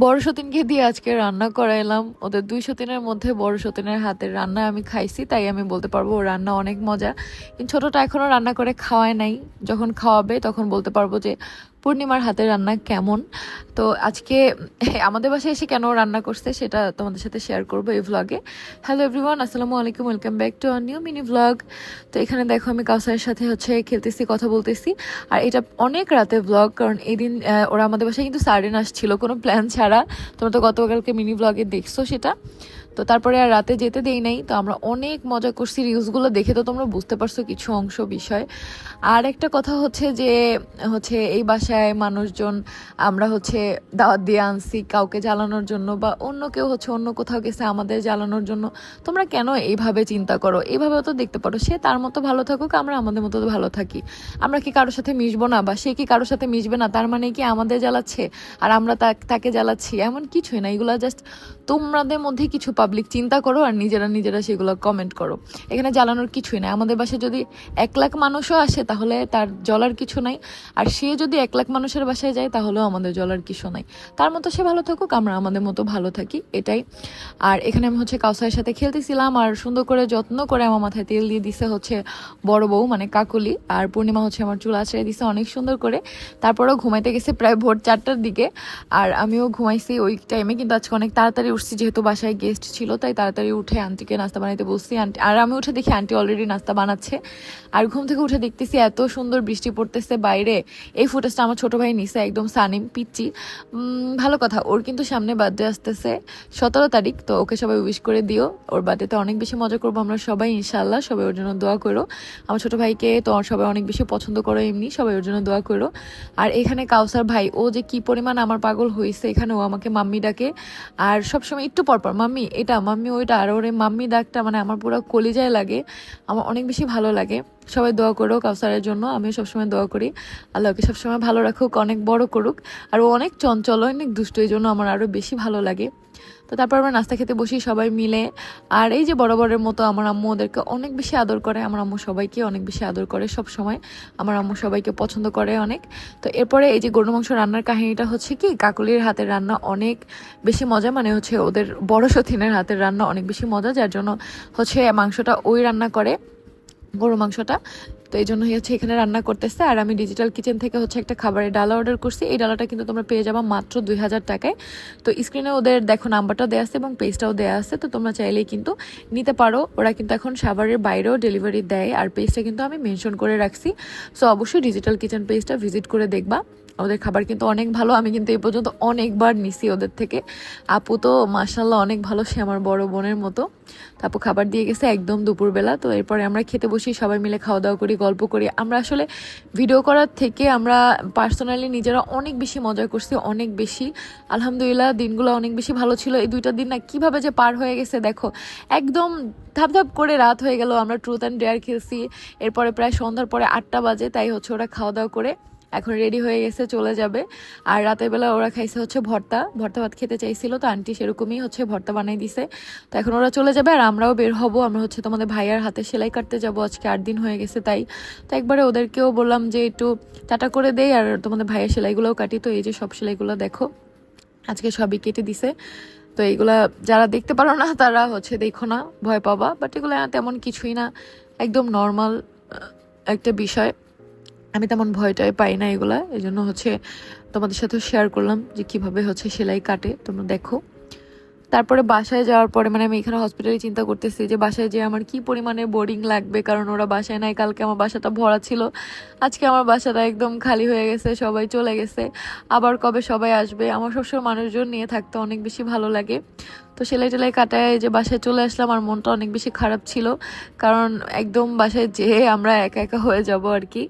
বড় সতীনকে দিয়ে আজকে রান্না করাইলাম। ওদের দুই সতীনের মধ্যে বড় সতীনের হাতের রান্না আমি খাইছি, তাই আমি বলতে পারব রান্না অনেক মজা। কিন্তু ছোটটা এখনও রান্না করে খাওয়ায় নাই। যখন খাওয়াবে তখন বলতে পারব যে পূর্ণিমার হাতের রান্না কেমন? তো আজকে আমাদের বাসায় এসে কেন রান্না করছে সেটা তোমাদের সাথে শেয়ার করব এই ভ্লগে হ্যালো এভরিওয়ান আসসালামু আলাইকুম welcome back to new mini vlog তো এখানে দেখো আমি কাউসারের সাথে হচ্ছে খেলতেছি, কথা বলতেছি। আর এটা অনেক রাতে ভ্লগ কারণ এই দিন ওরা আমাদের বাসায় কিন্তু সার্ডেন আসছিল, কোনো প্ল্যান ছাড়া। তোমরা তো গতকালকে মিনি ভ্লগে দেখছ সেটা। তো তারপরে আর রাতে যেতে দেই নাই, তো আমরা অনেক মজা করছি রিলসগুলো দেখে, তো তোমরা বুঝতে পারছ কিছু অংশ বিষয়। আর একটা কথা হচ্ছে যে, হচ্ছে এই বাসায় মানুষজন, আমরা হচ্ছে দাওয়াত দিয়ে আনছি কাউকে জ্বালানোর জন্য বা অন্য কেউ হচ্ছে অন্য কোথাও গেছে আমাদের জ্বালানোর জন্য। তোমরা কেন এইভাবে চিন্তা করো? এইভাবে তো দেখতে পারো, সে তার মতো ভালো থাকুক, আমরা আমাদের মতো ভালো থাকি। আমরা কি কারোর সাথে মিশবো না বা সে কি কারোর সাথে মিশবে না? তার মানে কি আমাদের জ্বালাচ্ছে? আর আমরা তাকে জ্বালাচ্ছি? এমন কিছুই না। এগুলো জাস্ট তোমাদের মধ্যে কিছু পাবলিক চিন্তা করো আর নিজেরা নিজেরা সেগুলো কমেন্ট করো। এখানে জ্বালানোর কিছুই নাই। আমাদের বাসায় যদি এক লাখ মানুষও আসে, তাহলে তার জলার কিছু নাই। আর সে যদি এক লাখ মানুষের বাসায় যায়, তাহলেও আমাদের জ্বলার কিছু নাই। তার মতো সে ভালো থাকুক, আমরা আমাদের মতো ভালো থাকি, এটাই। আর এখানে আমি হচ্ছে কাউসারের সাথে খেলতেছিলাম, আর সুন্দর করে যত্ন করে আমার মাথায় তেল দিয়ে দিছে হচ্ছে বড় বউ মানে কাকুলি। আর পূর্ণিমা হচ্ছে আমার চুল আছড়ে দিছে অনেক সুন্দর করে। তারপরেও ঘুমাইতে গেছে প্রায় ভোর চারটার দিকে। আর আমিও ঘুমাইছি ওই টাইমে কিন্তু আজকে অনেক তাড়াতাড়ি উঠছি, যেহেতু বাসায় গেস্ট ছিল, তাই তাড়াতাড়ি উঠে আন্টিকে নাস্তা বানাইতে বসছি আন্টি আর আমি উঠে দেখি আন্টি অলরেডি নাস্তা বানাচ্ছে। আর ঘুম থেকে উঠে দেখতেছি এত সুন্দর বৃষ্টি পড়তেছে বাইরে। এই ফুটেজটা আমার ছোট ভাই নিছে, একদম সানিম পিচ্ছি ভালো কথা, ওর কিন্তু সামনে বার্থডে আসতেছে সতেরো তারিখ, তো ওকে সবাই উইশ করে দিও। ওর বার্থডেতে অনেক বেশি মজা করব আমরা সবাই ইনশাল্লাহ সবাই ওর জন্য দোয়া করো। আমার ছোট ভাইকে তো সবাই অনেক বেশি পছন্দ করো এমনি, সবাই ওর জন্য দোয়া করো। আর এখানে কাউসার ভাই, ও যে কি পরিমাণ আমার পাগল হয়েছে এখানে ও আমাকে মাম্মি ডাকে। আর সবসময় একটু পরপর মাম্মি, এটা, মাম্মি, ওইটা, আর ওরে মাম্মি দাগটা মানে আমার পুরো কলিজায় লাগে, আমার অনেক বেশি ভালো লাগে। সবাই দোয়া করো কাউসারের জন্য, আমিও সবসময় দোয়া করি। আল্লাহকে সবসময় ভালো রাখুক, অনেক বড় করুক, আর ও অনেক চঞ্চল, অনেক দুষ্ট এই জন্য আমার আরও বেশি ভালো লাগে। তো তারপর আমরা নাস্তা খেতে বসি সবাই মিলে। আর এই যে বড় বড়ের মতো আমার আম্মু ওদেরকে অনেক বেশি আদর করে, আমার আম্মু সবাইকে অনেক বেশি আদর করে সব সময় আমার আম্মু সবাইকে পছন্দ করে অনেক। তো এরপরে এই যে গরু মাংস রান্নার কাহিনীটা হচ্ছে কি, কাকুলির হাতের রান্না অনেক বেশি মজা মানে হচ্ছে ওদের বড় সথিনের হাতের রান্না অনেক বেশি মজা, যার জন্য হচ্ছে মাংসটা ওই রান্না করে। গরু মাংসটা। তো এই জন্য হচ্ছে এখানে রান্না করতেছে। আর আমি ডিজিটাল কিচেন থেকে হচ্ছে একটা খাবারের ডালা অর্ডার করছি। এই ডালাটা কিন্তু তোমরা পেয়ে যাবা মাত্র দুই হাজার টাকায়। তো স্ক্রিনে ওদের দেখো নাম্বারটাও দেওয়া আছে এবং পেজটাও দেওয়া আছে। তো তোমরা চাইলেই কিন্তু নিতে পারো। ওরা কিন্তু এখন সাভারের বাইরেও ডেলিভারি দেয়। আর পেজটা কিন্তু আমি মেনশন করে রাখছি। সো অবশ্যই ডিজিটাল কিচেন পেজটা ভিজিট করে দেখবা। ওদের খাবার কিন্তু অনেক ভালো। আমি কিন্তু এই পর্যন্ত অনেকবার নিছি ওদের থেকে। আপু তো মাসাল্লাহ অনেক ভালো, সে আমার বড় বোনের মতো। তো আপু খাবার দিয়ে গেছে একদম দুপুরবেলা। তো এরপরে আমরা খেতে বসি, সবাই মিলে খাওয়া দাওয়া করি, গল্প করি। আমরা আসলে ভিডিও করার থেকে আমরা পার্সোনালি নিজেরা অনেক বেশি মজা করছি, অনেক বেশি। আলহামদুলিল্লাহ দিনগুলো অনেক বেশি ভালো ছিল। এই দুইটা দিন না কীভাবে যে পার হয়ে গেছে দেখো। একদম ধাপ ধাপ করে রাত হয়ে গেল। আমরা ট্রুথ অ্যান্ড ডেয়ার খেলছি। এরপরে প্রায় সন্ধ্যার পরে আটটা বাজে, তাই হচ্ছে ওরা খাওয়া দাওয়া করে। এখন রেডি হয়ে গেছে, চলে যাবে। আর রাতের বেলা ওরা খাইছে হচ্ছে ভর্তা। ভর্তা ভাত খেতে চাইছিল, তো আন্টি সেরকমই হচ্ছে ভর্তা বানাই দিছে। তো এখন ওরা চলে যাবে, আর আমরাও বের হব। আমরা হচ্ছে তোমাদের ভাইয়ার হাতে সেলাই কাটতে যাব, আজকে আট দিন হয়ে গেছে তাই। তো একবারে ওদেরকেও বললাম যে একটু টাটা করে দেই, আর তোমাদের ভাইয়ের সেলাইগুলোও কাটি। তো এই যে সব সেলাইগুলো দেখো, আজকে সবই কেটে দিছে। তো এইগুলা যারা দেখতে পারো না, তারা হচ্ছে দেখো না, ভয় পাবা। বাট এগুলো তেমন কিছুই না, একদম নর্মাল একটা বিষয়। আমি তেমন ভয়টাই পাই না এগুলা। এই জন্য হচ্ছে তোমাদের সাথে শেয়ার করলাম যে কীভাবে হচ্ছে সেলাই কাটে, তোমরা দেখো। তারপরে বাসায় যাওয়ার পরে মানে আমি এখানে হসপিটালে চিন্তা করতেছি যে বাসায় যে আমার কি পরিমাণে বোরিং লাগবে, কারণ ওরা বাসায় নাই, কালকে আমার বাসাটা ভরা ছিল। আজকে আমার বাসাটা একদম খালি হয়ে গেছে, সবাই চলে গেছে। আবার কবে সবাই আসবে? আমার সবসময় মানুষজন নিয়ে থাকতে অনেক বেশি ভালো লাগে। তো সেলাই টেলাই কাটায় যে বাসায় চলে আসলাম, আর মনটা অনেক বেশি খারাপ ছিল। কারণ একদম বাসায় যেয়ে আমরা একা একা হয়ে যাব আর কি।